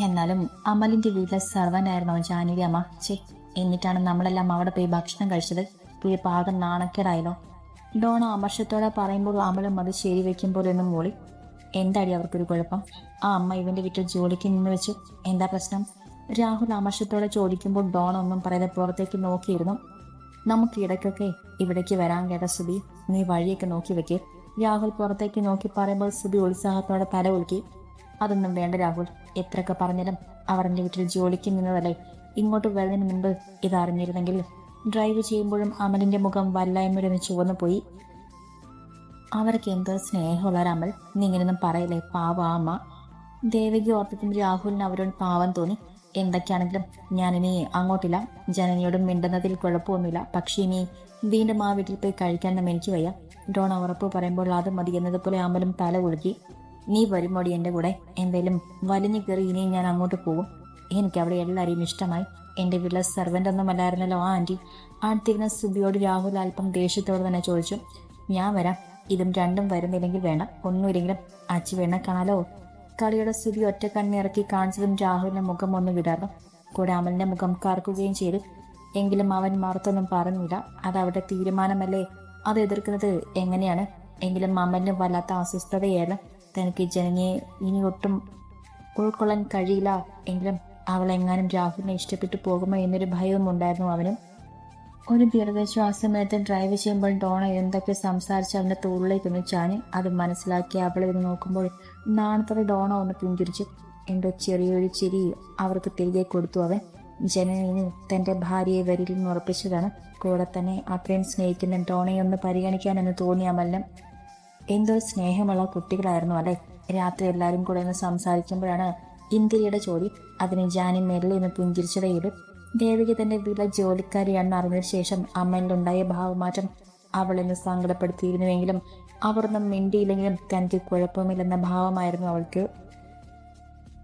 എന്നാലും അമലിന്റെ വീട്ടിലെ സർവനായിരുന്നു ജാനകി അമ്മ ചേ എന്നിട്ടാണ് നമ്മളെല്ലാം അവിടെ പോയി ഭക്ഷണം കഴിച്ചത്. പുതിയ പാകം നാണക്കേടായല്ലോ. ഡോണ അമർഷത്തോടെ പറയുമ്പോൾ അമലും അത് ശരി വെക്കുമ്പോൾ എന്നും മൂളി. എന്താടി അവർക്കൊരു കുഴപ്പം? ആ അമ്മ ഇവന്റെ വീട്ടിൽ ജോലിക്ക് നിന്ന് വെച്ചു. എന്താ പ്രശ്നം? രാഹുൽ അമർഷത്തോടെ ചോദിക്കുമ്പോൾ ഡോൺ ഒന്നും പറയാതെ പുറത്തേക്ക് നോക്കിയിരുന്നു. നമുക്ക് ഇടയ്ക്കൊക്കെ ഇവിടേക്ക് വരാൻ കേട്ട സുബി. നീ വഴിയൊക്കെ നോക്കി വെക്കേ. രാഹുൽ പുറത്തേക്ക് നോക്കി പറയുമ്പോൾ സുബി ഉത്സാഹത്തോടെ തല ഉലുക്കി അതൊന്നും വേണ്ട രാഹുൽ. എത്രയൊക്കെ പറഞ്ഞാലും അവർ എന്റെ വീട്ടിൽ ജോലിക്ക് നിന്നതല്ലേ. ഇങ്ങോട്ട് വരുന്നതിന് മുൻപ് ഇതറിഞ്ഞിരുന്നെങ്കിൽ ഡ്രൈവ് ചെയ്യുമ്പോഴും അമലിന്റെ മുഖം വല്ലായ്മയൊന്ന് ചുവന്നു പോയി. അവർക്ക് എന്തോ സ്നേഹമുള്ള അമൽ നീ ഇങ്ങനെയൊന്നും പാവ അമ്മ. ദേവകി ഓർത്തിട്ടും രാഹുലിന് അവരോട് പാവം തോന്നി. എന്തൊക്കെയാണെങ്കിലും ഞാനിനി അങ്ങോട്ടില്ല. ജനനിയോടും മിണ്ടുന്നതിൽ കുഴപ്പമൊന്നുമില്ല. പക്ഷേ ഇനി വീണ്ടും ആ വീട്ടിൽ പോയി കഴിക്കാനൊന്നും എനിക്ക് വയ്യ. ഡോണ ഉറപ്പ് പറയുമ്പോൾ അത് മതി എന്നതുപോലെ അമലും തല കുലുക്കി. നീ വരുമ്പോടി എന്റെ കൂടെ? എന്തേലും വലിഞ്ഞു കയറി ഇനിയും ഞാൻ അങ്ങോട്ട് പോകും. എനിക്ക് അവിടെ എല്ലാവരെയും ഇഷ്ടമായി. എന്റെ വീട്ടിലെ സെർവന്റ് ഒന്നും അല്ലായിരുന്നല്ലോ ആ ആന്റി അടുത്തിരുന്ന സുബിയോട് രാഹുൽ അല്പം ദേഷ്യത്തോട് തന്നെ ചോദിച്ചു ഞാൻ വരാം. ഇതും രണ്ടും വരുന്നില്ലെങ്കിൽ വേണ്ട. ഒന്നുമില്ലെങ്കിലും അച്ചി വേണം കാണാലോ? കളിയുടെ സുബി ഒറ്റ കണ്ണിറക്കി കാണിച്ചതും രാഹുലിന്റെ മുഖം ഒന്ന് വിടർന്നു. കൂടെ അമലിന്റെ മുഖം കറക്കുകയും ചെയ്തു. എങ്കിലും അവൻ മറുത്തൊന്നും പറഞ്ഞില്ല. അത് തീരുമാനമല്ലേ? അത് എതിർക്കുന്നത് എങ്ങനെയാണ്? എങ്കിലും അമലിന് വല്ലാത്ത അസ്വസ്ഥതയായിരുന്നു. തനിക്ക് ജനനിയെ ഇനി ഒട്ടും ഉൾക്കൊള്ളാൻ കഴിയില്ല എങ്കിലും അവളെങ്ങാനും രാഹുലിനെ ഇഷ്ടപ്പെട്ടു പോകുമോ എന്നൊരു ഭയവും ഉണ്ടായിരുന്നു അവനും. ഒരു ദീർഘശ്വാസമെടുത്ത് ഡ്രൈവ് ചെയ്യുമ്പോൾ ഡോണ എന്തൊക്കെ സംസാരിച്ച് അവന്റെ തോളിലേക്ക് ഒന്ന് ചാഞ്ഞ് അത് മനസ്സിലാക്കി അവളെ ഇത് നോക്കുമ്പോൾ നാണത്തോടെ ഡോണ ഒന്ന് പുഞ്ചിരിച്ചു എന്തോ ചെറിയൊരു ചിരി അവർക്ക് തിരികെ കൊടുത്തു അവൻ. ജനനിന് തന്റെ ഭാര്യയെ വരിൽ ഉറപ്പിച്ചതാണ്. കൂടെ തന്നെ അത്രയും സ്നേഹിക്കുന്ന ഡോണയെ ഒന്ന് പരിഗണിക്കാനെന്ന് തോന്നിയ അമലിനും എന്തോ സ്നേഹമുള്ള കുട്ടികളായിരുന്നു അല്ലെ? രാത്രി എല്ലാവരും കൂടെ ഒന്ന് സംസാരിക്കുമ്പോഴാണ് ഇന്ദിരയുടെ ചോദ്യം. അതിന് ജാനി മെല്ലെ ഒന്ന് പുഞ്ചിരിച്ചതേയിടും ദേവിക തന്റെ വില ജോലിക്കാരിയാണെന്ന് അറിഞ്ഞതിന് ശേഷം അമ്മയിലുണ്ടായ ഭാവമാറ്റം അവളെന്ന് സങ്കടപ്പെടുത്തിയിരുന്നുവെങ്കിലും അവരൊന്നും മിണ്ടിയില്ലെങ്കിലും തനിക്ക് കുഴപ്പമില്ലെന്ന ഭാവമായിരുന്നു അവൾക്ക്.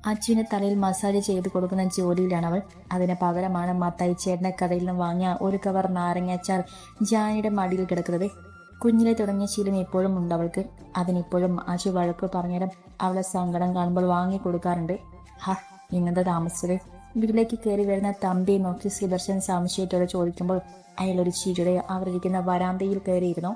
അച്ഛന് തലയിൽ മസാജ് ചെയ്ത് കൊടുക്കുന്ന ജോലിയിലാണ് അവൾ. അതിന് പകരമാണ് മത്തായി ചേട്ടന്റെ കടയിൽ നിന്ന് വാങ്ങിയ ഒരു കവർ നാരങ്ങാച്ചാർ ജാനിയുടെ മടിയിൽ കിടക്കുന്നത്. കുഞ്ഞിലെ തുടങ്ങിയ ശീലം ഇപ്പോഴും ഉണ്ട് അവൾക്ക്. അതിനിപ്പോഴും ആശു വഴക്ക് പറഞ്ഞാലും അവളെ സങ്കടം കാണുമ്പോൾ വാങ്ങി കൊടുക്കാറുണ്ട്. ഹ ഇന്നത്തെ താമസിച്ചത്. വീട്ടിലേക്ക് കയറി വരുന്ന തമ്പി നോക്കി സുദർശൻ സംശയത്തോടെ ചോദിക്കുമ്പോൾ അയാൾ ഒരു ചിരിയുടെ അവരിരിക്കുന്ന വരാന്തയിൽ കയറിയിരുന്നു.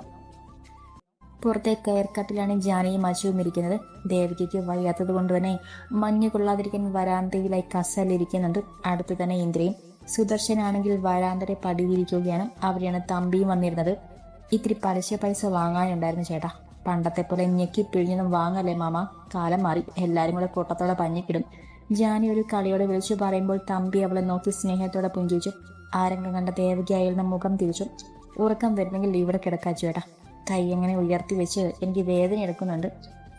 പുറത്തെ കയർക്കട്ടിലാണ് ജാനയും അശുവും ഇരിക്കുന്നത്. ദേവികയ്ക്ക് വയ്യാത്തത് കൊണ്ട് തന്നെ മഞ്ഞ് കൊള്ളാതിരിക്കാൻ വരാന്തയിലായി കസലിരിക്കുന്നുണ്ട് അടുത്ത് തന്നെ ഇന്ദ്രയും. സുദർശനാണെങ്കിൽ വരാന്തരെ പടിയിലിരിക്കുകയാണ് അവരെയാണ് തമ്പിയും വന്നിരുന്നത്. ഇത്തിരി പലിശ പൈസ വാങ്ങാനുണ്ടായിരുന്നു ചേട്ടാ. പണ്ടത്തെ പോലെ ഞെക്കി പിഴിഞ്ഞൊന്നും വാങ്ങല്ലേ മാമ. കാലം മാറി. എല്ലാരും കൂടെ കൂട്ടത്തോടെ പഞ്ഞിക്കിടും. ജാനി ഒരു കളിയോടെ വിളിച്ചു പറയുമ്പോൾ തമ്പി അവളെ നോക്കി സ്നേഹത്തോടെ പുഞ്ചിച്ചു ആരംഗം കണ്ട ദേവകിയായിരുന്ന മുഖം തിരിച്ചു. ഉറക്കം വരുന്നെങ്കിൽ ഇവിടെ കിടക്കാ ചേട്ടാ. കൈ എങ്ങനെ ഉയർത്തി വെച്ച് എനിക്ക് വേദന എടുക്കുന്നുണ്ട്.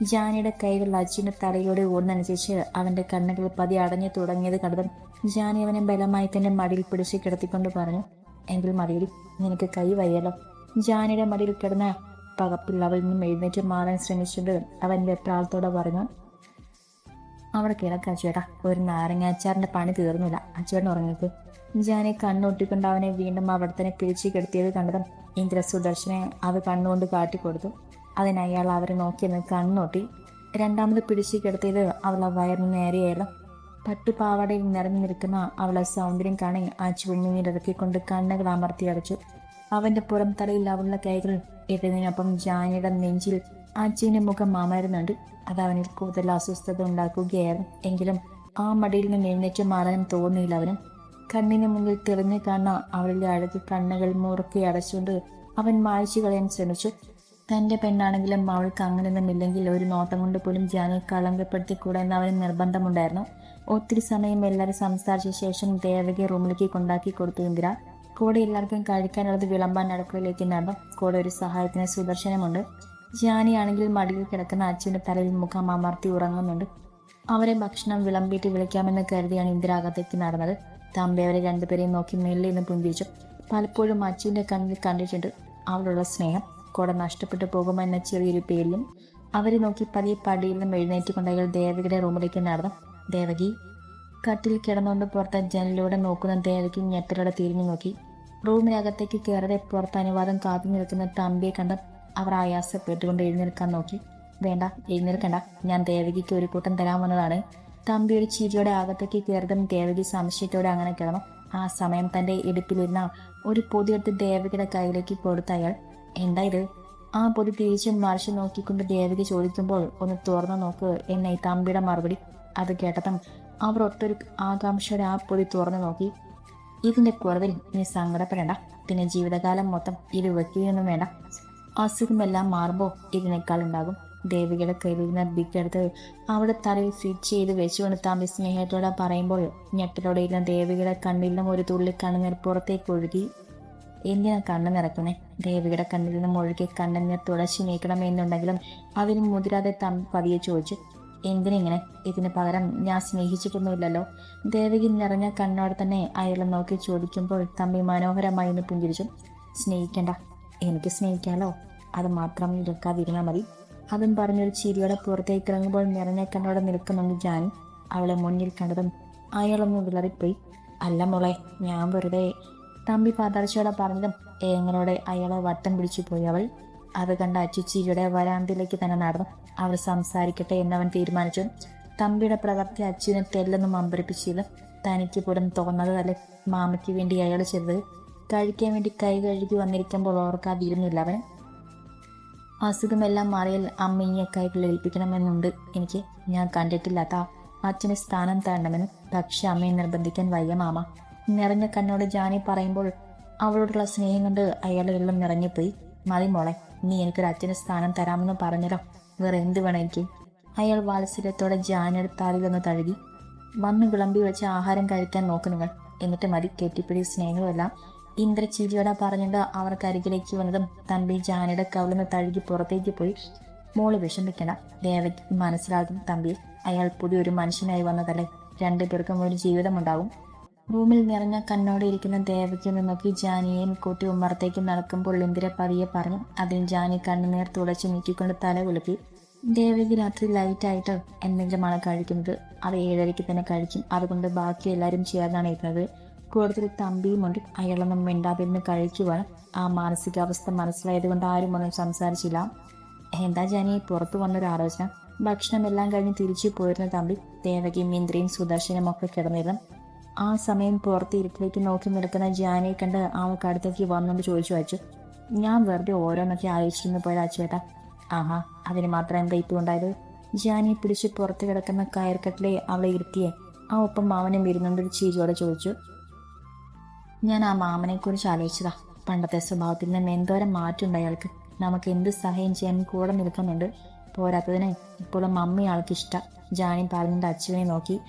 ജാനിയുടെ കൈകൾ അച്ഛന്റെ തലയോടെ ഓടുന്നനുസരിച്ച് അവന്റെ കണ്ണുകൾ പതി അടഞ്ഞു തുടങ്ങിയത് കണ്ടതും ജാനി അവനെ ബലമായി തന്നെ മടിയിൽ പിടിച്ച് കിടത്തിക്കൊണ്ട് പറഞ്ഞു എങ്കിൽ മടിയിൽ നിനക്ക് കൈ വയ്യല്ലോ. ജാനിയുടെ മടിയിൽ കിടന്ന പകപ്പിൽ നിന്നും എഴുന്നേറ്റ് മാറാൻ ശ്രമിച്ചത് അവൻ വെപ്രാളത്തോടെ പറഞ്ഞു അവിടെ കിടക്ക ചേട്ടാ ഒരു നാരങ്ങാച്ചാറിന്റെ പണി തീർന്നില്ല. അച്ചുവേട്ടൻ ഉറങ്ങിക്ക്. ജാനെ കണ്ണൊട്ടിക്കൊണ്ട് അവനെ വീണ്ടും അവിടെ തന്നെ പിടിച്ചു കിടത്തിയത് കണ്ടതും ഇന്ദ്ര സുദർശനെ അത് കണ്ണുകൊണ്ട് കാട്ടിക്കൊടുത്തു. അതിന് അയാൾ അവരെ നോക്കിയെന്ന് കണ്ണൊട്ടി രണ്ടാമത് പിടിച്ചു കിടത്തിയത് അവളെ വയറിന് നേരെയായാലും പട്ടുപാവാടയിൽ നിറഞ്ഞു നിൽക്കുന്ന അവളെ സൗന്ദര്യം കാണി ആ ചുവണ്ണീരിറക്കിക്കൊണ്ട് കണ്ണുകൾ അമർത്തി അടച്ചു. അവന്റെ പുറം തലയിൽ അവളുടെ കൈകൾ ഇട്ടതിനൊപ്പം ജാനിയുടെ നെഞ്ചിൽ അച്ഛന്റെ മുഖം മാമായിരുന്നുണ്ട് അത് അവനിൽ കൂടുതൽ അസ്വസ്ഥത ഉണ്ടാക്കുകയായിരുന്നു. എങ്കിലും ആ മടിയിൽ നിന്ന് എഴുന്നേറ്റ് മാറാൻ തോന്നിയില്ല അവന്. കണ്ണിന് മുന്നിൽ തെളിഞ്ഞു കാണുന്ന അവളുടെ അഴക് കണ്ണുകൾ മുറുക്കി അടച്ചുകൊണ്ട് അവൻ മായ്ച്ചു കളയാൻ ശ്രമിച്ചു. തന്റെ പെണ്ണാണെങ്കിലും അവൾക്ക് അങ്ങനെയൊന്നും ഇല്ലെങ്കിൽ ഒരു നോട്ടം കൊണ്ട് പോലും ജാനി കളങ്കപ്പെടുത്തിക്കൂടാ എന്ന് അവന് നിർബന്ധമുണ്ടായിരുന്നു. ഒത്തിരി സമയം എല്ലാവരും സംസാരിച്ച ശേഷം ദേവകയെ റൂമിലേക്ക് കൊണ്ടാക്കി കൊടുത്തു ഇന്ദിര. കൂടെ എല്ലാവർക്കും കഴിക്കാനുള്ളത് വിളമ്പാൻ അടുക്കളയിലേക്ക് നടന്നു കൂടെ ഒരു സഹായത്തിന് സുദർശനമുണ്ട്. ജാനിയാണെങ്കിൽ മടിയിൽ കിടക്കുന്ന അച്ഛന്റെ തലയിൽ മുഖം അമർത്തി ഉറങ്ങുന്നുണ്ട്. അവരെ ഭക്ഷണം വിളമ്പിയിട്ട് വിളിക്കാമെന്ന് കരുതിയാണ് ഇന്ദിരാകത്തേക്ക് നടന്നത്. തമ്പി അവരെ രണ്ടുപേരെയും നോക്കി മെല്ലെ നിന്ന് പുഞ്ചിരിച്ചു. പലപ്പോഴും അച്ഛന്റെ കണ്ണിൽ കണ്ടിട്ടുണ്ട് അവളുള്ള സ്നേഹം. കൂടെ നഷ്ടപ്പെട്ടു പോകുമെന്ന ചെറിയൊരു പേരിലും അവരെ നോക്കി പതിയെ പടിയിൽ നിന്നും എഴുന്നേറ്റുകൊണ്ട് അയാൾ ദേവകിയുടെ റൂമിലേക്ക് നടന്നു. ദേവകി കട്ടിൽ കിടന്നുകൊണ്ട് പുറത്തെ ജനലിലൂടെ നോക്കുന്ന ദേവകി ഞെട്ടലോടെ തിരിഞ്ഞു നോക്കി. റൂമിനകത്തേക്ക് കയറി പുറത്ത് അനുവാദം കാത്തു നിൽക്കുന്ന തമ്പിയെ കണ്ട് അവർ ആയാസപ്പെട്ടുകൊണ്ട് എഴുന്നേൽക്കാൻ നോക്കി. വേണ്ട എഴുന്നേൽക്കണ്ട. ഞാൻ ദേവകിക്ക് ഒരു കൂട്ടം തരാൻ വന്നതാണ്. തമ്പിയുടെ ചിരിയോടെ അകത്തേക്ക് കയറിയതും ദേവകി സംശയത്തോടെ അങ്ങനെ കിടന്നു. ആ സമയം തന്റെ ഇടുപ്പിലിരുന്ന ഒരു പൊതിയെടുത്ത് ദേവകിയുടെ കയ്യിലേക്ക് കൊടുത്ത അയാൾ എന്താ ഇത്? ആ പൊതി തിരിച്ചു മറിച്ച് നോക്കിക്കൊണ്ട് ദേവകി ചോദിക്കുമ്പോൾ ഒന്ന് തുറന്നു നോക്ക് എന്നെ തമ്പിയുടെ മറുപടി. അത് കേട്ടതും അവർ ഒത്തൊരു ആകാംക്ഷയുടെ ആ പൊതി തുറന്നു നോക്കി. ഇതിന്റെ കുറവിൽ നീ സങ്കടപ്പെടേണ്ട. പിന്നെ ജീവിതകാലം മൊത്തം ഇത് വെക്കുകയൊന്നും വേണ്ട. അസുഖമെല്ലാം മാറുമ്പോൾ ഇതിനേക്കാൾ ഉണ്ടാകും. ദേവികയുടെ കയ്യിലിരുന്ന ബിഗ് എടുത്ത് അവിടെ തലയിൽ ഫിറ്റ് ചെയ്ത് വെച്ചുകൊണ്ട് തമ്പി സ്നേഹത്തോടെ പറയുമ്പോൾ ഞെട്ടലോടെ ഇരുന്ന ദേവികയുടെ കണ്ണിൽ നിന്നും ഒരു തുള്ളി കണ്ണുനീർ പുറത്തേക്ക് ഒഴുകി. എന്തിനാ കണ്ണു നിറക്കണേ ദേവികയുടെ കണ്ണിൽ നിന്നും ഒഴുകി കണ്ണുനീർ തുടച്ചു നീക്കണമെന്നുണ്ടെങ്കിലും അതിന് മുതിരാതെ തമ്പി പതിയെ ചോദിച്ചു എന്തിനിങ്ങനെ ഇതിന് പകരം ഞാൻ സ്നേഹിച്ചിട്ടൊന്നുമില്ലല്ലോ? ദേവകി നിറഞ്ഞ കണ്ണോടെ തന്നെ അയാളെ നോക്കി ചോദിക്കുമ്പോൾ തമ്പി മനോഹരമായി ഒന്ന് പുഞ്ചിരിച്ചു. സ്നേഹിക്കണ്ട. എനിക്ക് സ്നേഹിക്കാലോ? അത് മാത്രം നിൽക്കാതിരുന്നാൽ മതി. അതും പറഞ്ഞൊരു ചിരിയോടെ പുറത്തേക്ക് ഇറങ്ങുമ്പോൾ നിറഞ്ഞ കണ്ണോടെ നിൽക്കുന്നുണ്ട് ജാനി അവളെ മുന്നിൽ കണ്ടതും അയാളൊന്ന് വിളറിപ്പോയി അല്ല മോളെ ഞാൻ വെറുതെ തമ്പി പതർച്ചയോടെ പറഞ്ഞതും ഏങ്ങളോടെ അയാളെ വട്ടം പിടിച്ചു പോയി അവൾ. അത് കണ്ട അച്ചുച്ചിയുടെ വരാന്തയിലേക്ക് തന്നെ നടന്നു. അവർ സംസാരിക്കട്ടെ എന്നവൻ തീരുമാനിച്ചു. തമ്പിയുടെ പ്രവർത്തി അച്ചുവിനെ തെല്ലൊന്നും അമ്പരിപ്പിച്ചില്ല. തനിക്ക് പുറം തോന്നത് അല്ലെ മാമയ്ക്ക് വേണ്ടി അയാൾ ചെയ്തത്? കഴിക്കാൻ വേണ്ടി കൈ കഴുകി വന്നിരിക്കുമ്പോൾ ഓർക്കാതിരുന്നില്ല അവൻ. അസുഖമെല്ലാം മാറിയാൽ അമ്മയെ കൈകളിൽ ഏൽപ്പിക്കണമെന്നുണ്ട്. എനിക്ക് ഞാൻ കണ്ടിട്ടില്ലാത്ത അച്ഛന് സ്ഥാനം തരണമെന്നും പക്ഷെ അമ്മയെ നിർബന്ധിക്കാൻ വയ്യ മാമ. നിറഞ്ഞ കണ്ണോട് ജാനി പറയുമ്പോൾ അവളോടുള്ള സ്നേഹം കൊണ്ട് അയാളെല്ലാം നിറഞ്ഞുപോയി. മതി മോളെ നീ എനിക്കൊരു അച്ഛന് സ്ഥാനം തരാമെന്ന് പറഞ്ഞല്ലോ. വേറെ എന്ത് വേണം എനിക്ക്? അയാൾ വാത്സല്യത്തോടെ ജാനിയുടെ താലിലൊന്ന് തഴുകി. വന്ന് വിളമ്പി വെച്ച് ആഹാരം കഴിക്കാൻ നോക്കു നിങ്ങൾ. എന്നിട്ട് മതി കെട്ടിപ്പിടി സ്നേഹമെല്ലാം ഇന്ദ്രചീരിയോടെ പറഞ്ഞിട്ട് അവർക്ക് അരികിലേക്ക് വന്നതും തമ്പി ജാനയുടെ കവിളിന്ന് തഴുകി പുറത്തേക്ക് പോയി. മോൾ വിഷമിക്കണ ദേവയ്ക്ക് മനസ്സിലാകും തമ്പി അയാൾ പുതിയൊരു മനുഷ്യനായി വന്നതല്ലേ? രണ്ടുപേർക്കും ഒരു ജീവിതമുണ്ടാവും. റൂമിൽ നിറഞ്ഞ കണ്ണോടെ ഇരിക്കുന്ന ദേവയ്ക്ക് നിന്ന് നോക്കി ജാനിയെയും കൂട്ടി ഉമ്മറത്തേക്ക് നടക്കുമ്പോൾ ഇന്ദിര പതിയെ പറഞ്ഞു അതിന് ജാനി കണ്ണുനീർ തുടച്ച് നീക്കിക്കൊണ്ട് തല കുലുക്കി. ദേവകി രാത്രി ലൈറ്റായിട്ട് എന്തെങ്കിലുമാണ് കഴിക്കുന്നത്. അത് ഏഴരയ്ക്ക് തന്നെ കഴിക്കും. അതുകൊണ്ട് ബാക്കി എല്ലാവരും ചേർന്നാണ് ഇരുന്നത് കൂടുതൽ തമ്പിയുമുണ്ട് അയാളൊന്നും മിണ്ടാതിരുന്ന് കഴിക്കുവാണ് ആ മാനസികാവസ്ഥ മനസ്സിലായത് കൊണ്ട് ആരും ഒന്നും സംസാരിച്ചില്ല. എന്താ ജാനി പുറത്തു വന്നൊരു ആലോചന. ഭക്ഷണമെല്ലാം കഴിഞ്ഞ് തിരിച്ചു പോയിരുന്ന തമ്പി ദേവകിയും ഇന്ദ്രയും സുദർശനും ഒക്കെ കിടന്നിരുന്നു ആ സമയം പുറത്ത് ഇരുട്ടിലേക്ക് നോക്കി നിൽക്കുന്ന ജാനെ കണ്ട് അവൾക്ക് അടുത്തേക്ക് വന്നുകൊണ്ട് ചോദിച്ചു അച്ചു ഞാൻ വെറുതെ ഓരോന്നൊക്കെ ആലോചിച്ചിരുന്നു പോയത് അച്ചുവേട്ടാ ആഹാ അതിന് മാത്രം എന്താ ഇപ്പം ഉണ്ടായത്? ജാനി പിടിച്ച് പുറത്ത് കിടക്കുന്ന കയർക്കട്ടിലെ അവളെ ഇരുത്തിയെ. ആ ഒപ്പം മാമനെ വരുന്നുണ്ട് ഒരു ചീരിയോടെ ചോദിച്ചു ഞാൻ ആ മാമനെ കുറിച്ച് ആലോചിച്ചതാ. പണ്ടത്തെ സ്വഭാവത്തിൽ നിന്ന് എന്തോരം മാറ്റമുണ്ട് അയാൾക്ക്. നമുക്ക് എന്ത് സഹായം ചെയ്യാൻ കൂടെ നിൽക്കുന്നുണ്ട്. പോരാത്തതിന് ഇപ്പോഴും മമ്മി ആൾക്ക് ഇഷ്ടം. ജാനി പറഞ്ഞിട്ട് അച്ഛനെ നോക്കി.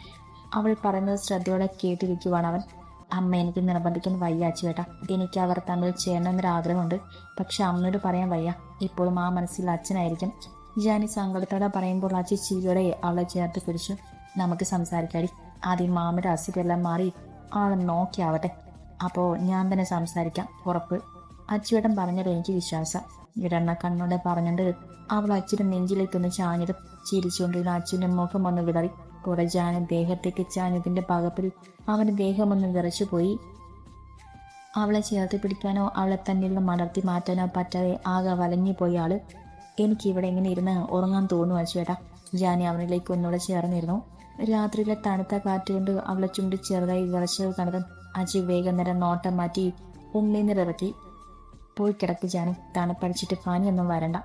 അവൾ പറയുന്നത് ശ്രദ്ധയോടെ കേട്ടിരിക്കുവാണ് അവൻ. അമ്മ എനിക്ക് നിർബന്ധിക്കാൻ വയ്യ അച്ചുവേട്ട. എനിക്ക് അവർ തമ്മിൽ ചേരണമെന്നൊരാഗ്രഹമുണ്ട് പക്ഷെ അമ്മയോട് പറയാൻ വയ്യ. ഇപ്പോഴും ആ മനസ്സിൽ അച്ഛനായിരിക്കും. ജാനി സങ്കടത്തോടെ പറയുമ്പോൾ അച്ഛ ചിരിയോടെ അവളെ ചേർത്ത് പിടിച്ചു. നമുക്ക് സംസാരിക്കാടി. ആദ്യം മാമയുടെ അസുഖമെല്ലാം മാറി ആളെ നോക്കിയാവട്ടെ അപ്പോൾ ഞാൻ തന്നെ സംസാരിക്കാം. ഉറപ്പ്. അച്ചുവേട്ടൻ പറഞ്ഞത് എനിക്ക് വിശ്വാസം. ഇടണ്ണ കണ്ണോടെ പറഞ്ഞിട്ട് അവൾ അച്ഛന്റെ നെഞ്ചിലേക്കൊന്ന് ചാഞ്ഞിട്ട് ചിരിച്ചുകൊണ്ടിരുന്ന അച്ഛന്റെ മുഖം ഒന്ന് വിടറി കൂടെ ദേഹത്തെ ചാഞ്ഞതിന്റെ പകപ്പിൽ അവന്റെ ദേഹമൊന്ന് വിറച്ചുപോയി അവളെ ചേർത്ത് പിടിക്കാനോ അവളെ തന്നിൽ നിന്ന് മടർത്തി മാറ്റാനോ പറ്റാതെ ആകെ വലഞ്ഞു പോയ ആൾ എനിക്ക് ഇവിടെ ഇങ്ങനെ ഇരുന്ന് ഉറങ്ങാൻ തോന്നുവാ ചേട്ടാ ജാനി അവനിലേക്ക് ഒന്നുകൂടെ ചേർന്നിരുന്നു. രാത്രിയിലെ തണുത്ത കാറ്റുകൊണ്ട് അവളെ ചുണ്ടി ചെറുതായി വിറച്ചത് കണ്ടതും അജി വേഗം നേരം നോട്ടം മാറ്റി ഉമ്മീന്നിറക്കി പോയി കിടക്ക് ജാനി തണുപ്പടിച്ചിട്ട് ഒന്നും വരണ്ട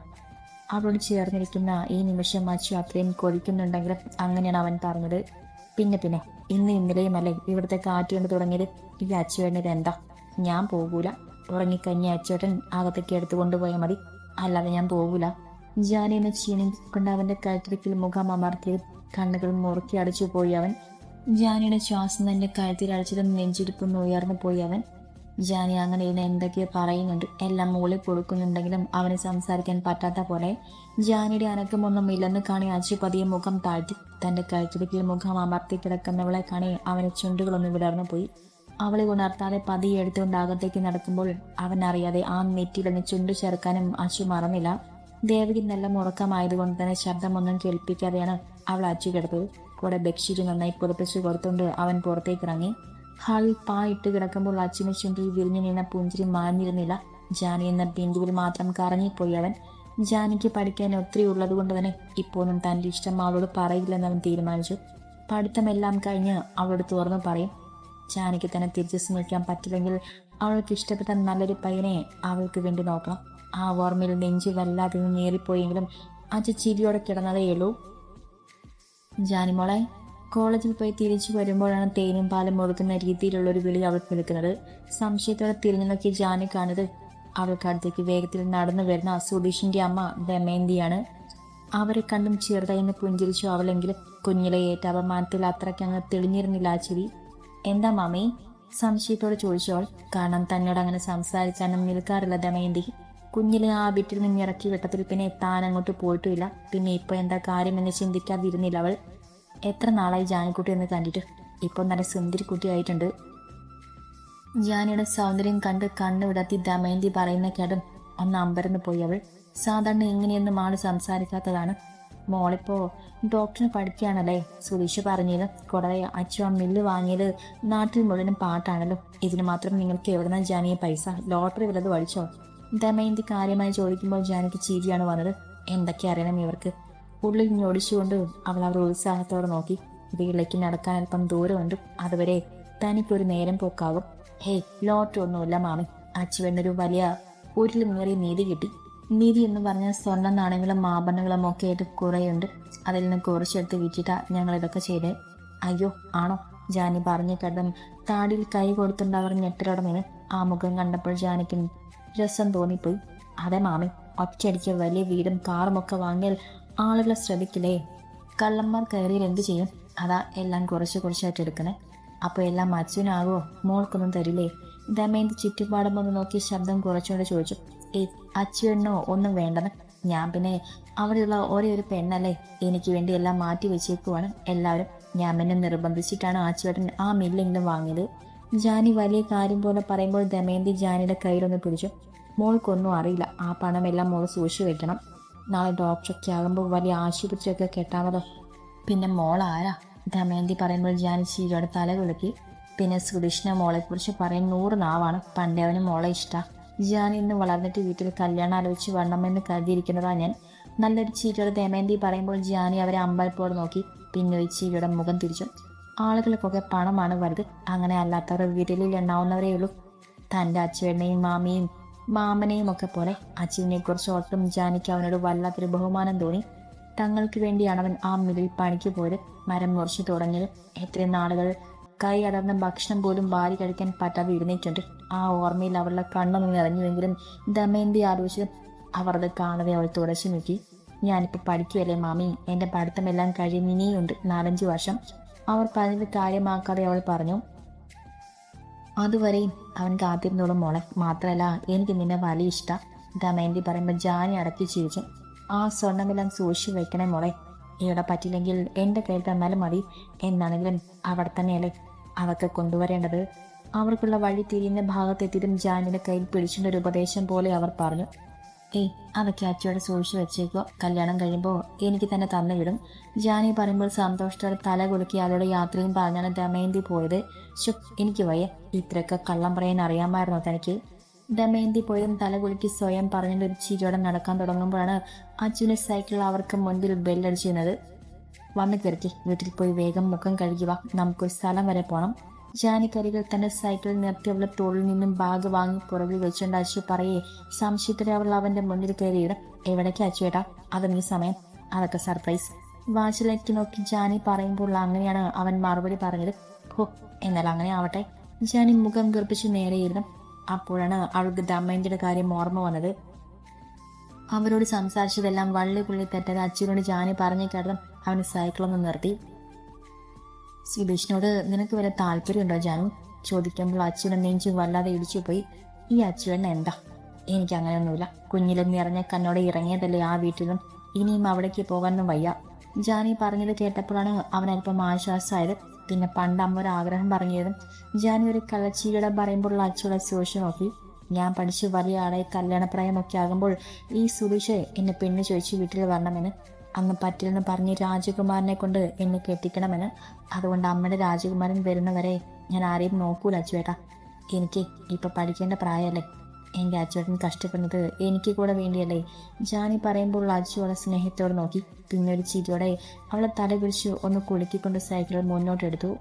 അവളോട് ചേർന്നിരിക്കുന്ന ഈ നിമിഷം അച്ചു അത്രയും കൊതിക്കുന്നുണ്ടെങ്കിലും അങ്ങനെയാണ് അവൻ പറഞ്ഞത്. പിന്നെ പിന്നെ ഇന്ന് ഇന്നലെയുമല്ലേ ഇവിടുത്തെ കാറ്റ് കൊണ്ട് തുടങ്ങിയത്? ഈ അച്ചുവേട്ടൻ എന്താ? ഞാൻ പോകൂല. ഉറങ്ങിക്കഴിഞ്ഞ അച്ചുവേട്ടൻ അകത്തേക്ക് എടുത്തു കൊണ്ടുപോയാൽ മതി. അല്ലാതെ ഞാൻ പോകൂല. ജാനി എന്ന് ക്ഷീണിക്കൊണ്ട് അവന്റെ കഴുത്തിലേക്ക് മുഖം അമർത്തി കണ്ണുകൾ മുറുക്കി അടിച്ചു പോയി അവൻ. ജാനിയുടെ ശ്വാസം തന്റെ കഴുത്തിൽ അടിച്ചതും നെഞ്ചിരിപ്പൊന്ന് ഉയർന്നു പോയി അവൻ. ജാനി അങ്ങനെ ഇരുന്ന് എന്തൊക്കെയോ പറയുന്നുണ്ട്. എല്ലാം മുകളിൽ കൊടുക്കുന്നുണ്ടെങ്കിലും അവന് സംസാരിക്കാൻ പറ്റാത്ത പോലെ ജാനിയുടെ അനക്കമൊന്നും ഇല്ലെന്ന് കാണി അച്ചു പതിയെ മുഖം താഴ്ത്തി. തന്റെ കഴുത്തിടുക്കിൽ മുഖം അമർത്തി കിടക്കുന്നവളെ കാണി അവന് ചുണ്ടുകളൊന്ന് വിടർന്നു പോയി. അവളെ ഉണർത്താതെ പതിയെ എടുത്തുകൊണ്ട് അകത്തേക്ക് നടക്കുമ്പോൾ അവൻ അറിയാതെ ആ നെറ്റിയിലൊന്ന് ചുണ്ടു ചേർക്കാനും അച്ചു മറന്നില്ല. ദേവകി നല്ല മുറക്കമായതുകൊണ്ട് തന്നെ ശബ്ദമൊന്നും കേൾപ്പിക്കാതെയാണ് അവൾ അച്ചു കിടത്തത് കൂടെ ബെഡ്ഷീറ്റ് നന്നായി പുറപ്പിച്ചു കൊടുത്തുകൊണ്ട് അവൻ പുറത്തേക്ക് ഇറങ്ങി ഹാളിൽ കിടക്കുമ്പോൾ അച്ഛനെ ചുണ്ടിൽ വിരിഞ്ഞു നിന്ന പുഞ്ചിരി മാഞ്ഞിരുന്നില്ല. ജാനി എന്ന ബിന്ദുവിൽ മാത്രം കറങ്ങിപ്പോയി അവൻ. ജാനിക്ക് പഠിക്കാൻ ഒത്തിരി ഉള്ളത് കൊണ്ട് തന്നെ ഇപ്പോഴും തന്റെ ഇഷ്ടം അവളോട് പറയില്ലെന്ന് അവൻ തീരുമാനിച്ചു. പഠിത്തമെല്ലാം കഴിഞ്ഞ് അവളോട് തുറന്നു പറയും. ജാനിക്ക് തന്നെ തിരിച്ചു സ്നേഹിക്കാൻ പറ്റില്ലെങ്കിൽ അവൾക്ക് ഇഷ്ടപ്പെട്ട നല്ലൊരു പയ്യനെ അവൾക്ക് വേണ്ടി നോക്കണം. ആ ഓർമ്മയിൽ നെഞ്ചു വല്ലാതെ നേറിപ്പോയെങ്കിലും അച്ഛ ചിരിയോടെ കിടന്നതേ ഉള്ളൂ. ജാനിമോളെ കോളേജിൽ പോയി തിരിച്ചു വരുമ്പോഴാണ് തേനും പാലും മുറുക്കുന്ന രീതിയിലുള്ള ഒരു വിളി അവൾ കേൾക്കുന്നത് സംശയത്തോടെ തിരിഞ്ഞു നോക്കി ജാനി കാണുന്നത് അവൾക്ക് അടുത്തേക്ക് വേഗത്തിൽ നടന്നു വരുന്ന സുധീഷിന്റെ അമ്മ ദമയന്തിയാണ്. അവരെ കണ്ടും ചെറുതായിന്ന് പുഞ്ചിരിച്ചു അവളെങ്കിലും കുഞ്ഞിലെ ഏറ്റ അപമാനത്തിൽ അത്രയ്ക്ക് അങ്ങ് തെളിഞ്ഞിരുന്നില്ല ആ ചെവി എന്താ മാമി? സംശയത്തോടെ ചോദിച്ചവൾ. കാരണം തന്നോട് അങ്ങനെ സംസാരിക്കാനും നിൽക്കാറില്ല ദമയന്തി. കുഞ്ഞിലെ ആ വീട്ടിൽ നിന്ന് ഇറക്കി വെട്ടത്തിൽ പിന്നെ താൻ അങ്ങോട്ട് പോയിട്ടില്ല പിന്നെ ഇപ്പൊ എന്താ കാര്യമെന്ന് ചിന്തിക്കാതിരുന്നില്ല അവൾ. എത്ര നാളായി ജാനിക്കുട്ടി എന്ന് കണ്ടിട്ട്? ഇപ്പോൾ നല്ല സുന്ദരി കുട്ടിയായിട്ടുണ്ട്. ജാനിയുടെ സൗന്ദര്യം കണ്ട് കണ്ണു വിടത്തി ദമയന്തി പറയുന്ന കേടും ഒന്ന് അമ്പരന്ന് പോയി അവൾ. സാധാരണ എങ്ങനെയൊന്നും ആൾ സംസാരിക്കാത്തതാണ്. മോളിപ്പോ ഡോക്ടറിന് പഠിക്കുകയാണല്ലേ? സുധീഷ് പറഞ്ഞത് കുറെ അച്ഛൻ മില്ല് വാങ്ങിയത് നാട്ടിൽ മുഴുവനും പാട്ടാണല്ലോ. ഇതിന് മാത്രം നിങ്ങൾക്ക് എവിടുന്ന ജാനിയെ പൈസ? ലോട്ടറി വല്ലത് വഴിച്ചോ ദമയന്തി കാര്യമായി ചോദിക്കുമ്പോൾ ജാനിക്ക് ചിരിയാണ് വന്നത്. എന്തൊക്കെ അറിയണം ഇവർക്ക്? ഉള്ളിൽ ഞൊടിച്ചുകൊണ്ട് അവൾ അവർ ഉത്സാഹത്തോടെ നോക്കി. വീട്ടിലേക്ക് നടക്കാൻ അല്പം ദൂരമുണ്ട് അതുവരെ തനിക്കൊരു നേരം പോക്കാവും. ഹേയ് ലോട്ടറി ഒന്നുമില്ല മാമി. അച്ചുവേണ്ടൊരു വലിയ ഊരിൽ നേറിയ നീതി കിട്ടി. നീതി എന്ന് പറഞ്ഞാൽ സ്വർണ നാണയങ്ങളും ആഭരണങ്ങളും ഒക്കെ ആയിട്ട് കുറേയുണ്ട്. അതിൽ നിന്ന് കുറച്ചെടുത്ത് വിറ്റിട്ടാ ഞങ്ങൾ ഇതൊക്കെ ചെയ്തേ. അയ്യോ ആണോ? ജാനി പറഞ്ഞു കടം താടിയിൽ കൈ കൊടുത്തുണ്ടവർ അവർ ആ മുഖം കണ്ടപ്പോൾ ജാനിക്ക് രസം തോന്നിപ്പോയി. അതെ മാമി. ഒറ്റയടിക്ക് വലിയ വീടും കാറും ഒക്കെ വാങ്ങിയാൽ ആളുകളെ ശ്രദ്ധിക്കില്ലേ? കള്ളന്മാർ കയറിയാൽ എന്ത് ചെയ്യും? അതാ എല്ലാം കുറച്ച് കുറച്ചായിട്ട് എടുക്കണേ. അപ്പോൾ എല്ലാം അച്ഛനാകുമോ മോൾക്കൊന്നും തരില്ലേ? ദമയന്തി ചുറ്റുപാടും ഒന്ന് നോക്കി ശബ്ദം കുറച്ചുകൊണ്ട് ചോദിച്ചു. ഏ അച്ഛനോ ഒന്നും വേണ്ടെന്ന്. ഞാൻ പിന്നെ അവിടെയുള്ള ഒരേ ഒരു പെണ്ണല്ലേ? എനിക്ക് വേണ്ടി എല്ലാം മാറ്റി വെച്ചേക്കുവാണ് എല്ലാവരും. ഞാൻ പിന്നെ നിർബന്ധിച്ചിട്ടാണ് ആച്ചുവേട്ടൻ ആ മില്ലെങ്കിലും വാങ്ങിയത്. ജാനി വലിയ കാര്യം പോലെ പറയുമ്പോൾ ദമയന്തി ജാനിയുടെ കയ്യിലൊന്ന് പിടിച്ചു. മോൾക്കൊന്നും അറിയില്ല. ആ പണമെല്ലാം മോൾ സൂക്ഷിച്ചു വെക്കണം. നാളെ ഡോക്ടറൊക്കെ ആകുമ്പോൾ വലിയ ആശുപത്രിയൊക്കെ കെട്ടാമതോ പിന്നെ മോൾ ആരാ ദമയന്തി പറയുമ്പോൾ ജാനിച്ച് ചീരോടെ തല കുലുക്കി. പിന്നെ സുധീഷിനെ മോളെക്കുറിച്ച് പറയാൻ നൂറ് നാവാണ്. പണ്ടേ അവന് മോളെ ഇഷ്ട. ജാനി ഇന്ന് വളർന്നിട്ട് വീട്ടിൽ കല്യാണം ആലോചിച്ച് വണ്ണമെന്ന് കരുതിയിരിക്കുന്നതാ ഞാൻ. നല്ലൊരു ചീരോടെ ദമയന്തി പറയുമ്പോൾ ജാനി അവരെ അമ്പലപ്പോട് നോക്കി. പിന്നെ ഒരു ചീരോടെ മുഖം തിരിച്ചു. ആളുകൾക്കൊക്കെ പണമാണ് വലുത്. അങ്ങനെ അല്ലാത്തവർ വീട്ടിൽ എണ്ണാവുന്നവരേ ഉള്ളൂ തന്റെ അച്ഛനെയും മാമിയും മാമനെയും ഒക്കെ പോലെ അച്ഛനെ കുറിച്ച് ഒട്ടും ജാനിക്ക് അവനോട് വല്ലാത്തൊരു ബഹുമാനം തോന്നി. തങ്ങൾക്ക് വേണ്ടിയാണ് അവൻ ആ മില്ലിൽ പണിക്ക് പോയത്. മരം മുറിച്ചു തുടങ്ങിയത്. എത്രയും നാളുകൾ കൈ അടർന്ന ഭക്ഷണം പോലും വാരി കഴിക്കാൻ പറ്റാതെ ഇരുന്നിട്ടുണ്ട്. ആ ഓർമ്മയിൽ അവളുടെ കണ്ണൊന്നും നിറഞ്ഞുവെങ്കിലും ദമയന്തി ആലോചിച്ച് അവർ അത് കാണാതെ അവൾ തുടച്ചു നോക്കി. ഞാനിപ്പോൾ പഠിക്കുകയല്ലേ മാമി? എന്റെ പഠിത്തമെല്ലാം കഴിയും ഇനിയുണ്ട്. നാലഞ്ച് വർഷം. അവർ പറഞ്ഞത് കാര്യമാക്കാതെ അവൾ പറഞ്ഞു. അതുവരെയും അവൻ കാത്തിരുന്നോളും മോളെ മാത്രമല്ല എനിക്ക് നിന്നെ വലിയ ഇഷ്ടം. ദമയന്തി പറയുമ്പോൾ ജാനി അടക്കി ചിരിച്ചു. ആ സ്വർണമെല്ലാം സൂക്ഷി വെക്കണേ മോളെ. ഇവിടെ പറ്റില്ലെങ്കിൽ എന്റെ കയ്യിൽ തന്നാലും മതി. എന്നാണെങ്കിലും അവിടെ തന്നെയല്ലേ അവർക്ക് കൊണ്ടുവരേണ്ടത്? അവർക്കുള്ള വഴി തിരിയുന്ന ഭാഗത്തെത്തിയതും ജാനിയുടെ കയ്യിൽ പിടിച്ചിട്ടൊരു ഉപദേശം പോലെ അവർ പറഞ്ഞു. ഏയ് അതൊക്കെ അച്ചയോടെ സൂക്ഷിച്ചു വെച്ചേക്കോ. കല്യാണം കഴിയുമ്പോൾ എനിക്ക് തന്നെ തന്നു വിടും. ജാനി പറയുമ്പോൾ സന്തോഷത്തോടെ തല കുലുക്കി അവളുടെ യാത്രയും പറഞ്ഞാണ് ദമയന്തി പോയത്. ശു എനിക്ക് വയ്യ. ഇത്രയൊക്കെ കള്ളം പറയാൻ അറിയാമായിരുന്നോ തനിക്ക്? ദമയന്തി പോയതും തല കുലുക്കി സ്വയം പറഞ്ഞിട്ട് ഒരു ചിരിയോടെ നടക്കാൻ തുടങ്ങുമ്പോഴാണ് അച്ഛന്റെ സൈക്കിൾ അവർക്ക് മുൻപിൽ ബെല്ലടിച്ചിരുന്നത്. വന്ന് കയറിക്ക് വീട്ടിൽ പോയി വേഗം മുഖം കഴുകുക നമുക്കൊരു സ്ഥലം വരെ പോകണം ജാനിക്കരികൾ തന്റെ സൈക്കിൾ നിർത്തി അവളുടെ തോളിൽ നിന്നും ബാഗ് വാങ്ങി പുറകിൽ വെച്ചുകൊണ്ട് അച്ചു പറയേ സംശയത്തിൽ അവൾ അവന്റെ മുന്നിൽ കയറിയിടും എവിടേക്ക് അച്ചുവേട്ടാ അതും ഈ സമയം. അതൊക്കെ സർപ്രൈസ് വാച്ചിലേക്ക് നോക്കി ജാനി പറയുമ്പോൾ അങ്ങനെയാണ് അവൻ മറുപടി പറഞ്ഞത്. ഹോ എന്നാൽ അങ്ങനെ ആവട്ടെ. ജാനി മുഖം ഗർഭിച്ച് നേരെയിരുന്നു അപ്പോഴാണ് അവൾക്ക് ദമ്മേന്റെ കാര്യം ഓർമ്മ വന്നത്. അവരോട് സംസാരിച്ചതെല്ലാം വള്ളി പുള്ളി തെറ്റത് അച്ഛനോട് ജാനി പറഞ്ഞു കാരണം അവന് സൈക്കിളൊന്ന് നിർത്തി. സുധീഷിനോട് നിനക്ക് വരെ താല്പര്യമുണ്ടോ ജാനു? ചോദിക്കുമ്പോൾ അച്ഛനെ നെഞ്ചു വല്ലാതെ ഇടിച്ചു പോയി ഈ അച്ഛൻ എന്താ? എനിക്ക് അങ്ങനെയൊന്നുമില്ല. കുഞ്ഞിലെന്ന് നിറഞ്ഞ കണ്ണോടെ ഇറങ്ങിയതല്ലേ ആ വീട്ടിലും. ഇനിയും അവിടേക്ക് പോകാനൊന്നും വയ്യ. ജാനി പറഞ്ഞത് കേട്ടപ്പോഴാണ് അവനല്പം ആശ്വാസമായത്. പിന്നെ പണ്ട് അമ്മ ഒരു ആഗ്രഹം പറഞ്ഞതും ജാനി ഒരു കളച്ചീടെ പറയുമ്പോഴുള്ള അച്ഛയുടെ സൂക്ഷിച്ചു നോക്കി. ഞാൻ പഠിച്ച് വലിയ ആളെ കല്യാണപ്രായമൊക്കെ ആകുമ്പോൾ ഈ സുധീഷ് എന്നെ പെണ്ണ് ചോദിച്ച് വീട്ടിൽ വരണമെന്ന്. അന്ന് പറ്റില്ലെന്ന് പറഞ്ഞ് രാജകുമാരനെ കൊണ്ട് എന്നെ കെട്ടിക്കണമെന്ന്. അതുകൊണ്ട് അമ്മയുടെ രാജകുമാരൻ വരുന്നവരെ ഞാൻ ആരെയും നോക്കൂല അച്ചുവേട്ടാ. എനിക്ക് ഇപ്പം പഠിക്കേണ്ട പ്രായമല്ലേ എന്റെ അച്ചുവേട്ടൻ കഷ്ടപ്പെടുന്നത് എനിക്ക് കൂടെ വേണ്ടിയല്ലേ. ജാനി പറയുമ്പോൾ അച്ചു അവളെ സ്നേഹത്തോടെ നോക്കി. പിന്നെ ഒരു ചിരിയോടെ അവളെ തല പിടിച്ച് ഒന്ന് കുലുക്കിക്കൊണ്ട് സൈക്കിൾ മുന്നോട്ടെടുത്തു.